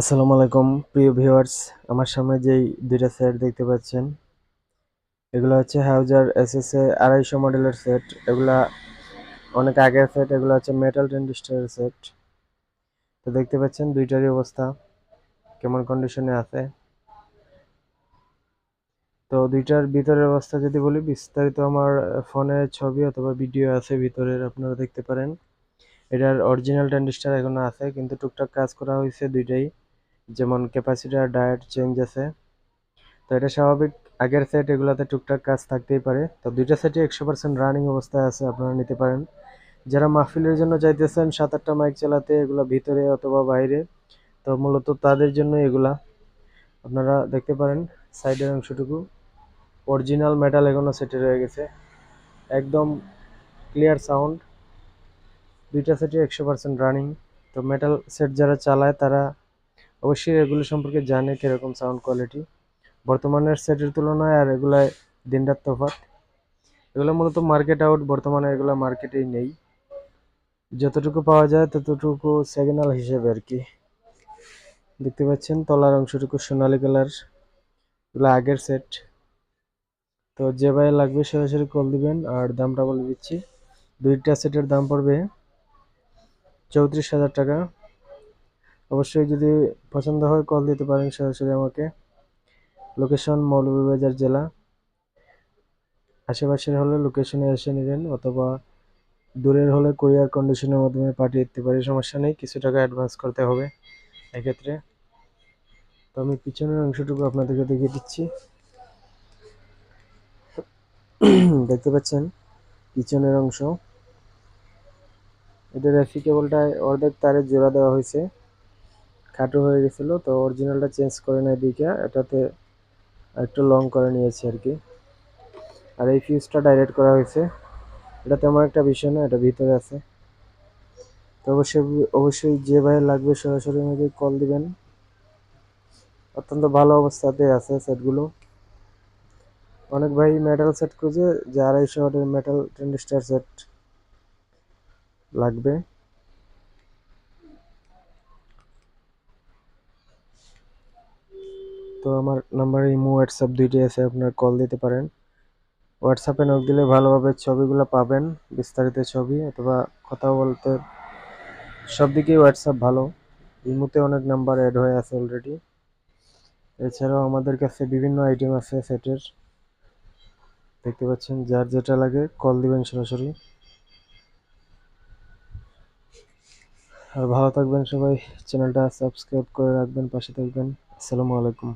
আসসালামু আলাইকুম, প্রিয় ভিউয়ার্স। আমার সামনে যেই দুইটা সেট দেখতে পাচ্ছেন, এগুলো হচ্ছে হাউজার এসএসএ আড়াইশো মডেলের সেট। এগুলা অনেক আগের সেট, এগুলো হচ্ছে মেটাল ট্রেন্ডিস্টারের সেট। তো দেখতে পাচ্ছেন দুইটারই অবস্থা, কেমন কন্ডিশনে আছে। তো দুইটার ভিতরের অবস্থা যদি বলি, বিস্তারিত আমার ফোনে ছবি অথবা ভিডিও আছে ভিতরের, আপনারা দেখতে পারেন। এটার অরিজিনাল ট্রেন্ডিস্টার এখনও আছে, কিন্তু টুকটাক কাজ করা হয়েছে দুইটাই। যেমন ক্যাপাসিটার ডায়েট চেঞ্জ আছে। তো এটা স্বাভাবিক, আগের সেট এগুলোতে টুকটাক কাজ থাকতেই পারে। তো দুইটা সেটই একশো পার্সেন্ট রানিং অবস্থায় আছে, আপনারা নিতে পারেন। যারা মাহফিলের জন্য চাইতেছেন সাত আটটা মাইক চালাতে, এগুলো ভিতরে অথবা বাইরে, তো মূলত তাদের জন্য এগুলা। আপনারা দেখতে পারেন সাইডের অংশটুকু। অরিজিনাল মেটাল এখনও সেটে রয়ে গেছে। একদম ক্লিয়ার সাউন্ড দুইটা সেটই একশো পার্সেন্ট রানিং তো মেটাল সেট যারা চালায়, তারা অবশ্যই এগুলো সম্পর্কে জানে কীরকম সাউন্ড কোয়ালিটি বর্তমানের সেটের তুলনায় আর এগুলায় দিনরাত তফাৎ। এগুলো মূলত মার্কেট আউট বর্তমানে এগুলো মার্কেটেই নেই। যতটুকু পাওয়া যায় ততটুকু সেকেন্ডাল হিসেবে আর কি। দেখতে পাচ্ছেন তলার অংশটুকু সোনালি কালার এগুলো আগের সেট তো যে ভাই লাগবে সরাসরি কল দিবেন, আর দামটা বলে দিচ্ছি। দুইটা সেটের দাম পড়বে চৌত্রিশ হাজার টাকা। অবশ্যই যদি পছন্দ হয় কল দিতে পারেন সরাসরি আমাকে। লোকেশন মৌলভীবাজার জেলা। আশেপাশের হলে লোকেশনে এসে নেবেন অথবা দূরের হলে কুরিয়ার কন্ডিশনের মাধ্যমে পাঠিয়ে দিতে পারি, সমস্যা নেই, কিছু টাকা অ্যাডভান্স করতে হবে এক্ষেত্রে। তো আমি পিছনের অংশটুকু আপনাদেরকে দেখিয়ে দিচ্ছি। দেখতে পাচ্ছেন পিছনের অংশ। এটা রেফি কেবলটা অর্ধেক তারে জোড়া দেওয়া হয়েছে। খাটো হয়ে গেছিল, তো অরিজিনালটা চেঞ্জ করে নেয় দিকে এটাতে একটু লং করে নিয়েছে আর কি। আর এই ফিউজটা ডাইরেক্ট করা হয়েছে। এটা তেমন একটা বিষয় না, এটা ভিতরে আছে। তো অবশ্যই অবশ্যই যে ভাই লাগবে সরাসরি আমাকে কল দিবেন। অত্যন্ত ভালো অবস্থাতে আছে সেটগুলো অনেক ভাই মেটাল সেট খুঁজে যে আড়াইশো ওয়াটের মেটাল ট্রেন্ডিস্টার সেট লাগবে। তো আমার নাম্বার ইমো, হোয়াটসঅ্যাপ দুইটি আছে, আপনার কল দিতে পারেন। হোয়াটসঅ্যাপে নক দিলে ভালোভাবে ছবিগুলো পাবেন, বিস্তারিত ছবি অথবা কথা বলতে। সব দিকেই হোয়াটসঅ্যাপ ভালো। ইমোতে অনেক নাম্বার অ্যাড হয়ে আছে অলরেডি এছাড়াও আমাদের কাছে বিভিন্ন আইটেম আছে সেটের দেখতে পাচ্ছেন, যার যেটা লাগে কল দিবেন সরাসরি। আর ভালো থাকবেন সবাই। চ্যানেলটা সাবস্ক্রাইব করে রাখবেন, পাশে থাকবেন। আসসালামু আলাইকুম।